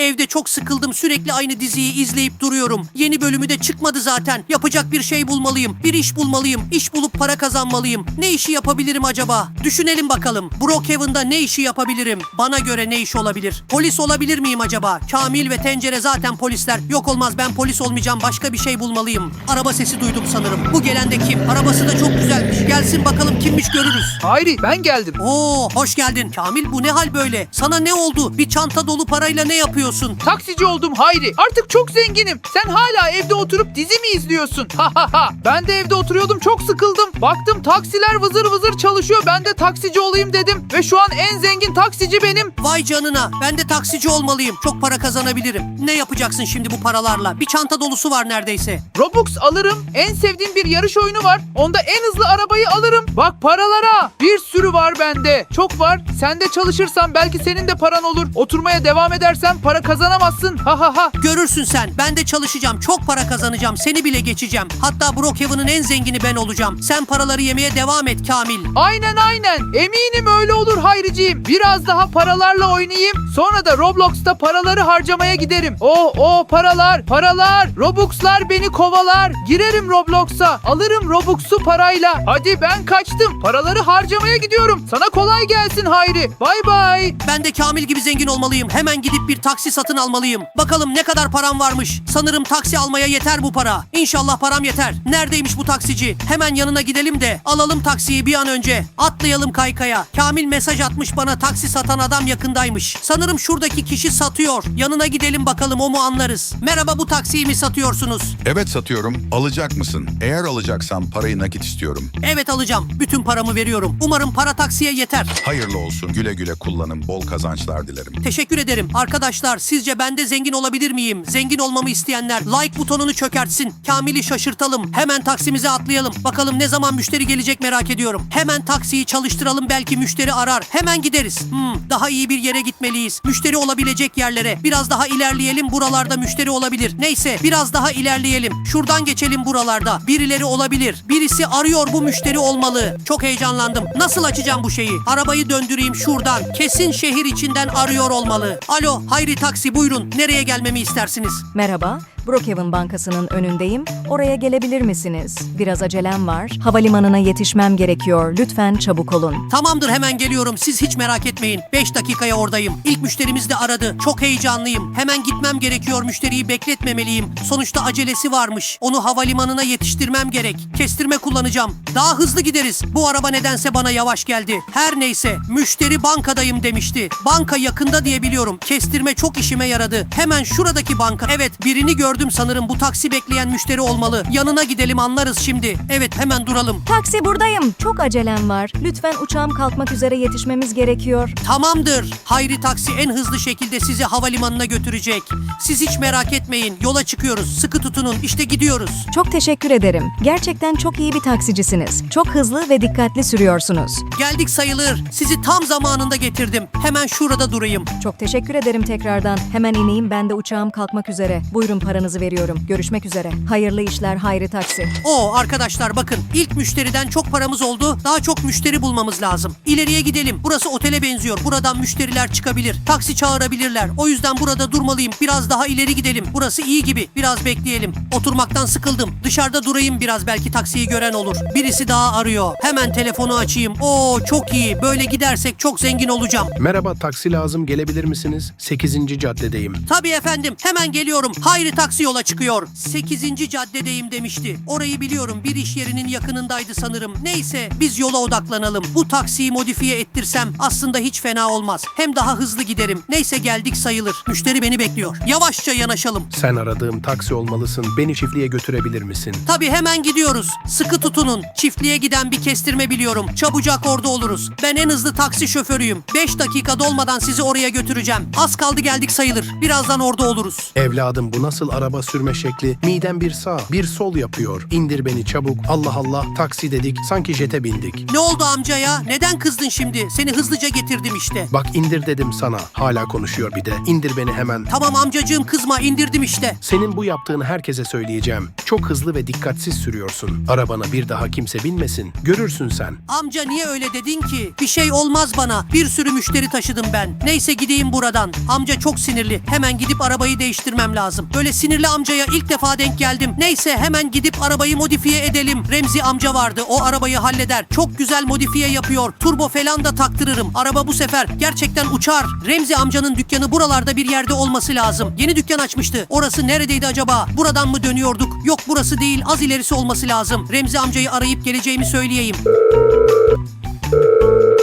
Evde çok sıkıldım. Sürekli aynı diziyi izleyip duruyorum. Yeni bölümü de çıkmadı zaten. Yapacak bir şey bulmalıyım. Bir iş bulmalıyım. İş bulup para kazanmalıyım. Ne işi yapabilirim acaba? Düşünelim bakalım. Brookhaven'da ne işi yapabilirim? Bana göre ne iş olabilir? Polis olabilir miyim acaba? Kamil ve Tencere zaten polisler. Yok olmaz ben polis olmayacağım. Başka bir şey bulmalıyım. Araba sesi duydum sanırım. Bu gelen de kim? Arabası da çok güzelmiş. Gelsin bakalım kimmiş görürüz. Hayri ben geldim. Oo, hoş geldin. Kamil bu ne hal böyle? Sana ne oldu? Bir çanta dolu parayla ne yapıyorsun? Taksici oldum Hayri. Artık çok zenginim. Sen hala evde oturup dizi mi izliyorsun? Ha ha ha. Ben de evde oturuyordum çok sıkıldım. Baktım taksiler vızır vızır çalışıyor. Ben de taksici olayım dedim. Ve şu an en zengin taksici benim. Vay canına. Ben de taksici olmalıyım. Çok para kazanabilirim. Ne yapacaksın şimdi bu paralarla? Bir çanta dolusu var neredeyse. Robux alırım. En sevdiğim bir yarış oyunu var. Onda en hızlı arabayı alırım. Bak paralara. Bir sürü var bende. Çok var. Sen de çalışırsan belki senin de paran olur. Oturmaya devam edersen para kazanamazsın. Ha ha ha. Görürsün sen. Ben de çalışacağım. Çok para kazanacağım. Seni bile geçeceğim. Hatta Brookhaven'ın en zengini ben olacağım. Sen paraları yemeye devam et Kamil. Aynen aynen. Eminim öyle olur Hayriciğim. Biraz daha paralarla oynayayım. Sonra da Roblox'ta paraları harcamaya giderim. Oh oh paralar, paralar. Robux'lar beni kovalar. Girerim Roblox'a. Alırım Robux'u parayla. Hadi ben kaçtım. Paraları harcamaya gidiyorum. Sana kolay gelsin Hayri. Bay bay. Ben de Kamil gibi zengin olmalıyım. Hemen gidip bir taksi satın almalıyım. Bakalım ne kadar param varmış. Sanırım taksi almaya yeter bu para. İnşallah param yeter. Neredeymiş bu taksici? Hemen yanına gidelim de alalım taksiyi bir an önce. Atlayalım kaykaya. Kamil mesaj atmış bana taksi satan adam yakındaymış. Sanırım şuradaki kişi satıyor. Yanına gidelim bakalım o mu anlarız. Merhaba bu taksiyi mi satıyorsunuz? Evet satıyorum. Alacak mısın? Eğer alacaksan parayı nakit istiyorum. Evet alacağım. Bütün paramı veriyorum. Umarım para taksiye yeter. Hayırlı olsun. Güle güle kullanın. Bol kazançlar dilerim. Teşekkür ederim. Arkadaşlar sizce ben de zengin olabilir miyim? Zengin olmamı isteyenler like butonunu çökertsin. Kamil'i şaşırtalım. Hemen taksimize atlayalım. Bakalım ne zaman müşteri gelecek merak ediyorum. Hemen taksiyi çalıştıralım belki müşteri arar. Hemen gideriz. Hmm, daha iyi bir yere gitmeliyiz. Müşteri olabilecek yerlere. Biraz daha ilerleyelim buralarda müşteri olabilir. Neyse biraz daha ilerleyelim. Şuradan geçelim buralarda. Birileri olabilir. Birisi arıyor bu müşteri olmalı. Çok heyecanlandım. Nasıl açacağım bu şeyi? Arabayı döndüreyim şuradan. Kesin şehir içinden arıyor olmalı. Alo Hayri Taksi buyurun. Nereye gelmemi istersiniz? Merhaba, Brookhaven Bankası'nın önündeyim. Oraya gelebilir misiniz? Biraz acelem var. Havalimanına yetişmem gerekiyor. Lütfen çabuk olun. Tamamdır hemen geliyorum. Siz hiç merak etmeyin. 5 dakikaya oradayım. İlk müşterimiz de aradı. Çok heyecanlıyım. Hemen gitmem gerekiyor. Müşteriyi bekletmemeliyim. Sonuçta acelesi varmış. Onu havalimanına yetiştirmem gerek. Kestirme kullanacağım. Daha hızlı gideriz. Bu araba nedense bana yavaş geldi. Her neyse. Müşteri bankadayım demişti. Banka yakında diye biliyorum. Kestirme çok işime yaradı. Hemen şuradaki banka. Evet birini gördüm sanırım. Bu taksi bekleyen müşteri olmalı. Yanına gidelim anlarız şimdi. Evet hemen duralım. Taksi buradayım. Çok acelem var. Lütfen uçağım kalkmak üzere yetişmemiz gerekiyor. Tamamdır. Hayri Taksi en hızlı şekilde sizi havalimanına götürecek. Siz hiç merak etmeyin. Yola çıkıyoruz. Sıkı tutunun. İşte gidiyoruz. Çok teşekkür ederim. Gerçekten çok iyi bir taksicisiniz. Çok hızlı ve dikkatli sürüyorsunuz. Geldik sayılır. Sizi tam zamanında getirdim. Hemen şurada durayım. Çok teşekkür ederim tekrardan. Hemen ineyim ben de uçağım kalkmak üzere. Buyurun paranızı veriyorum. Görüşmek üzere. Hayırlı işler Hayri Taksi. Oo arkadaşlar bakın ilk müşteriden çok paramız oldu. Daha çok müşteri bulmamız lazım. İleriye gidelim. Burası otele benziyor. Buradan müşteriler çıkabilir. Taksi çağırabilirler. O yüzden burada durmalıyım. Biraz daha ileri gidelim. Burası iyi gibi. Biraz bekleyelim. Oturmaktan sıkıldım. Dışarıda durayım biraz belki taksiyi gören olur. Birisi daha arıyor. Hemen telefonu açayım. Oo çok iyi. Böyle gidersek çok zengin olacağım. Merhaba taksi lazım gelebilir misiniz? 8. caddedeyim. Tabii efendim. Hemen geliyorum. Hayri taksi yola çıkıyor. 8. caddedeyim demişti. Orayı biliyorum. Bir iş yerinin yakınındaydı sanırım. Neyse biz yola odaklanalım. Bu taksiyi modifiye ettirsem aslında hiç fena olmaz. Hem daha hızlı giderim. Neyse geldik sayılır. Müşteri beni bekliyor. Yavaşça yanaşalım. Sen aradığım taksi olmalısın. Beni çiftliğe götürebilir misin? Tabii hemen gidiyoruz. Sıkı tutunun. Çiftliğe giden bir kestirme biliyorum. Çabucak orada oluruz. Ben en hızlı taksi şoförüyüm. 5 dakika dolmadan sizi oraya götüreceğim. Az kaldı geldik sayılır. Birazdan orada oluruz. Evladım bu nasıl araba sürme şekli. Midem bir sağ, bir sol yapıyor. İndir beni çabuk. Allah Allah. Taksi dedik. Sanki jete bindik. Ne oldu amca ya? Neden kızdın şimdi? Seni hızlıca getirdim işte. Bak indir dedim sana. Hala konuşuyor bir de. İndir beni hemen. Tamam amcacığım kızma indirdim işte. Senin bu yaptığını herkese söyleyeceğim. Çok hızlı ve dikkatsiz sürüyorsun. Arabana bir daha kimse binmesin. Görürsün sen. Amca niye öyle dedin ki? Bir şey olmaz bana. Bir sürü müşteri taşıdım ben. Neyse gideyim buradan. Amca çok sinirli. Hemen gidip arabayı değiştirmem lazım. Böyle sinirli amcaya ilk defa denk geldim. Neyse hemen gidip arabayı modifiye edelim. Remzi amca vardı. O arabayı halleder. Çok güzel modifiye yapıyor. Turbo falan da taktırırım. Araba bu sefer gerçekten uçar. Remzi amcanın dükkanı buralarda bir yerde olması lazım. Yeni dükkan açmıştı. Orası neredeydi acaba? Buradan mı dönüyorduk? Yok burası değil. Az ilerisi olması lazım. Remzi amcayı arayıp geleceğimi söyleyeyim.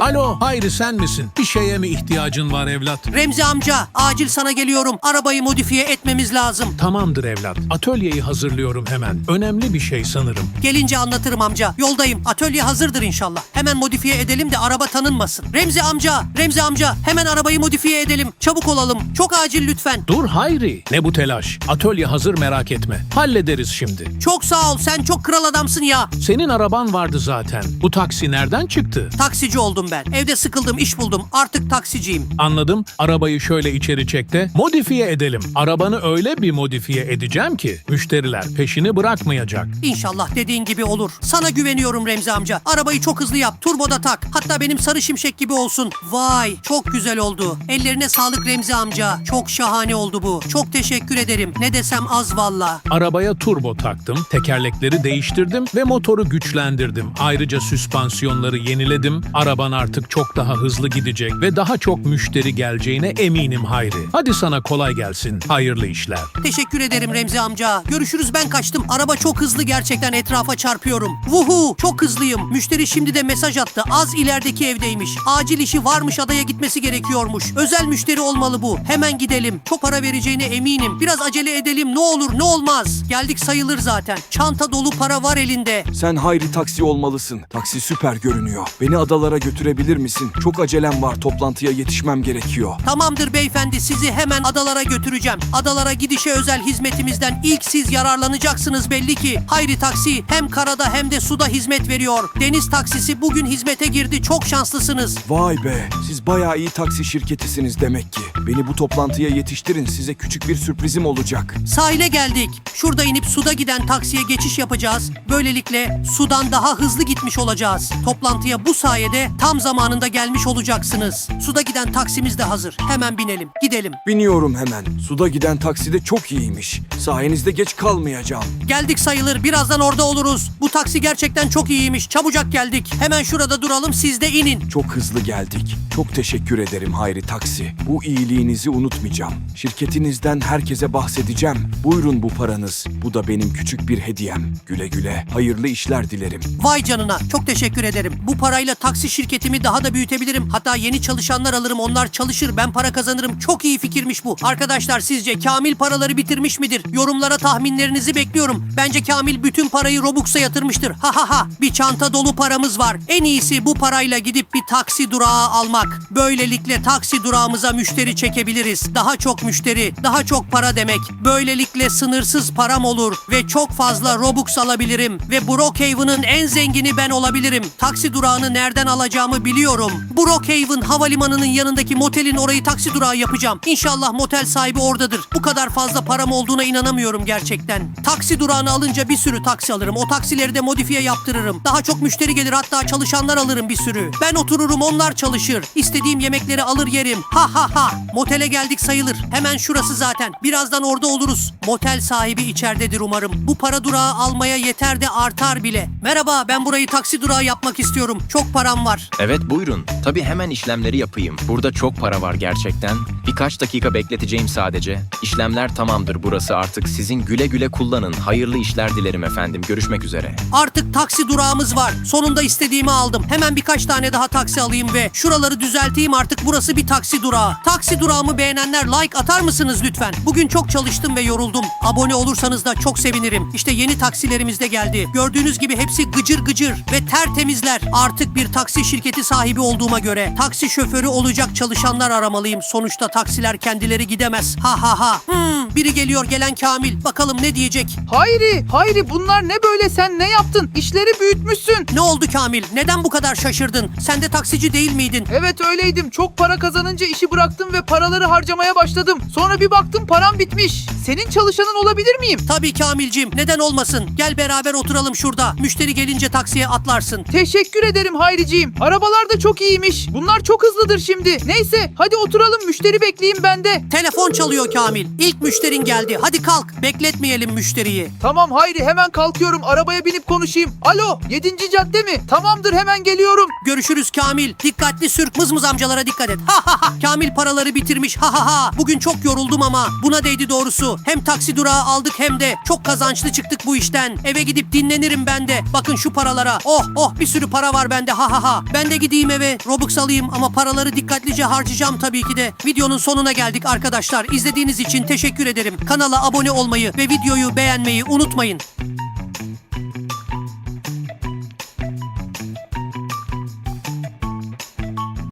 Alo, Hayri sen misin? Bir şeye mi ihtiyacın var evlat? Remzi amca, acil sana geliyorum. Arabayı modifiye etmemiz lazım. Tamamdır evlat. Atölyeyi hazırlıyorum hemen. Önemli bir şey sanırım. Gelince anlatırım amca. Yoldayım. Atölye hazırdır inşallah. Hemen modifiye edelim de araba tanınmasın. Remzi amca, Remzi amca, hemen arabayı modifiye edelim. Çabuk olalım. Çok acil lütfen. Dur Hayri. Ne bu telaş? Atölye hazır merak etme. Hallederiz şimdi. Çok sağ ol. Sen çok kral adamsın ya. Senin araban vardı zaten. Bu taksi nereden çıktı? Taksici oldum ben. Evde sıkıldım, iş buldum. Artık taksiciyim. Anladım. Arabayı şöyle içeri çek de modifiye edelim. Arabanı öyle bir modifiye edeceğim ki müşteriler peşini bırakmayacak. İnşallah dediğin gibi olur. Sana güveniyorum Remzi amca. Arabayı çok hızlı yap. Turboda tak. Hatta benim sarı şimşek gibi olsun. Vay çok güzel oldu. Ellerine sağlık Remzi amca. Çok şahane oldu bu. Çok teşekkür ederim. Ne desem az valla. Arabaya turbo taktım, tekerlekleri değiştirdim ve motoru güçlendirdim. Ayrıca süspansiyonları yeniledim. Araban artık çok daha hızlı gidecek ve daha çok müşteri geleceğine eminim Hayri. Hadi sana kolay gelsin. Hayırlı işler. Teşekkür ederim Remzi amca. Görüşürüz ben kaçtım. Araba çok hızlı gerçekten etrafa çarpıyorum. Vuhu çok hızlıyım. Müşteri şimdi de mesaj attı. Az ilerideki evdeymiş. Acil işi varmış adaya gitmesi gerekiyormuş. Özel müşteri olmalı bu. Hemen gidelim. Çok para vereceğine eminim. Biraz acele edelim ne olur ne olmaz. Geldik sayılır zaten. Çanta dolu para var elinde. Sen Hayri taksi olmalısın. Taksi süper görünüyor. Beni adalara götürebilir misin? Çok acelem var. Toplantıya yetişmem gerekiyor. Tamamdır beyefendi sizi hemen adalara götüreceğim. Adalara gidişe özel hizmetimizden ilk siz yararlanacaksınız belli ki. Hayri Taksi hem karada hem de suda hizmet veriyor. Deniz taksisi bugün hizmete girdi. Çok şanslısınız. Vay be. Siz bayağı iyi taksi şirketisiniz demek ki. Beni bu toplantıya yetiştirin. Size küçük bir sürprizim olacak. Sahile geldik. Şurada inip suda giden taksiye geçiş yapacağız. Böylelikle sudan daha hızlı gitmiş olacağız. Toplantıya bu sayede tam zamanında gelmiş olacaksınız. Suda giden taksimiz de hazır. Hemen binelim. Gidelim. Biniyorum hemen. Suda giden taksi de çok iyiymiş. Sayenizde geç kalmayacağım. Geldik sayılır. Birazdan orada oluruz. Bu taksi gerçekten çok iyiymiş. Çabucak geldik. Hemen şurada duralım. Siz de inin. Çok hızlı geldik. Çok teşekkür ederim Hayri Taksi. Bu iyiliğinizi unutmayacağım. Şirketinizden herkese bahsedeceğim. Buyurun bu paranız. Bu da benim küçük bir hediyem. Güle güle. Hayırlı işler dilerim. Vay canına. Çok teşekkür ederim. Bu parayla taksi şirketimi daha da büyütebilirim. Hatta yeni çalışanlar alırım. Onlar çalışır. Ben para kazanırım. Çok iyi fikirmiş bu. Arkadaşlar sizce Kamil paraları bitirmiş midir? Yorumlara tahminlerinizi bekliyorum. Bence Kamil bütün parayı Robux'a yatırmıştır. Ha ha ha. Bir çanta dolu paramız var. En iyisi bu parayla gidip bir taksi durağı almak. Böylelikle taksi durağımıza müşteri çekebiliriz. Daha çok müşteri, daha çok para demek. Böylelikle sınırsız param olur ve çok fazla Robux alabilirim ve Brookhaven'ın en zengini ben olabilirim. Taksi durağını nereden alacağımı biliyorum. Brookhaven havalimanının yanındaki motelin orayı taksi durağı yapacağım. İnşallah motel sahibi oradadır. Bu kadar fazla param olduğuna inanamıyorum gerçekten. Taksi durağını alınca bir sürü taksi alırım. O taksileri de modifiye yaptırırım. Daha çok müşteri gelir hatta çalışanlar alırım bir sürü. Ben otururum onlar çalışır. İstediğim yemekleri alır yerim. Ha ha ha. Motele geldik sayılır. Hemen şurası zaten. Birazdan orada oluruz. Motel sahibi içeridedir umarım. Bu para durağı almaya yeter de artar bile. Merhaba ben burayı taksi durağı yapmak istiyorum. Çok param var. Evet buyurun. Tabii hemen işlemleri yapayım. Burada çok para var gerçekten. Birkaç dakika bekleteceğim sadece. İşlemler tamamdır burası artık sizin güle güle kullanın. Hayırlı işler dilerim efendim. Görüşmek üzere. Artık taksi durağımız var. Sonunda istediğimi aldım. Hemen birkaç tane daha taksi alayım ve şuraları düzelteyim artık burası bir taksi durağı. Taksi durağımı beğenenler like atar mısınız lütfen? Bugün çok çalıştım ve yoruldum. Abone olursanız da çok sevinirim. İşte yeni taksilerimiz de geldi. Gördüğünüz gibi hepsi gıcır gıcır ve tertemizler. Artık bir taksi şirketi şirketi sahibi olduğuma göre taksi şoförü olacak çalışanlar aramalıyım. Sonuçta taksiler kendileri gidemez. Ha ha ha. Hmm, biri geliyor gelen Kamil. Bakalım ne diyecek? Hayri, Hayri bunlar ne böyle sen ne yaptın? İşleri büyütmüşsün. Ne oldu Kamil? Neden bu kadar şaşırdın? Sen de taksici değil miydin? Evet öyleydim. Çok para kazanınca işi bıraktım ve paraları harcamaya başladım. Sonra bir baktım param bitmiş. Senin çalışanın olabilir miyim? Tabii Kamilcim. Neden olmasın? Gel beraber oturalım şurada. Müşteri gelince taksiye atlarsın. Teşekkür ederim Hayriciğim. Arabalar da çok iyiymiş. Bunlar çok hızlıdır şimdi. Neyse hadi oturalım müşteri bekleyeyim ben de. Telefon çalıyor Kamil. İlk müşterin geldi. Hadi kalk. Bekletmeyelim müşteriyi. Tamam Hayri hemen kalkıyorum. Arabaya binip konuşayım. Alo 7. cadde mi? Tamamdır hemen geliyorum. Görüşürüz Kamil. Dikkatli sür. Mızmız amcalara dikkat et. Ha ha ha. Kamil paraları bitirmiş. Ha ha ha. Bugün çok yoruldum ama buna değdi doğrusu. Hem taksi durağı aldık hem de çok kazançlı çıktık bu işten. Eve gidip dinlenirim ben de. Bakın şu paralara. Oh oh bir sürü para var bende. Ha ha ha. De gideyim eve Robux alayım ama paraları dikkatlice harcayacağım tabii ki de. Videonun sonuna geldik arkadaşlar. İzlediğiniz için teşekkür ederim. Kanala abone olmayı ve videoyu beğenmeyi unutmayın.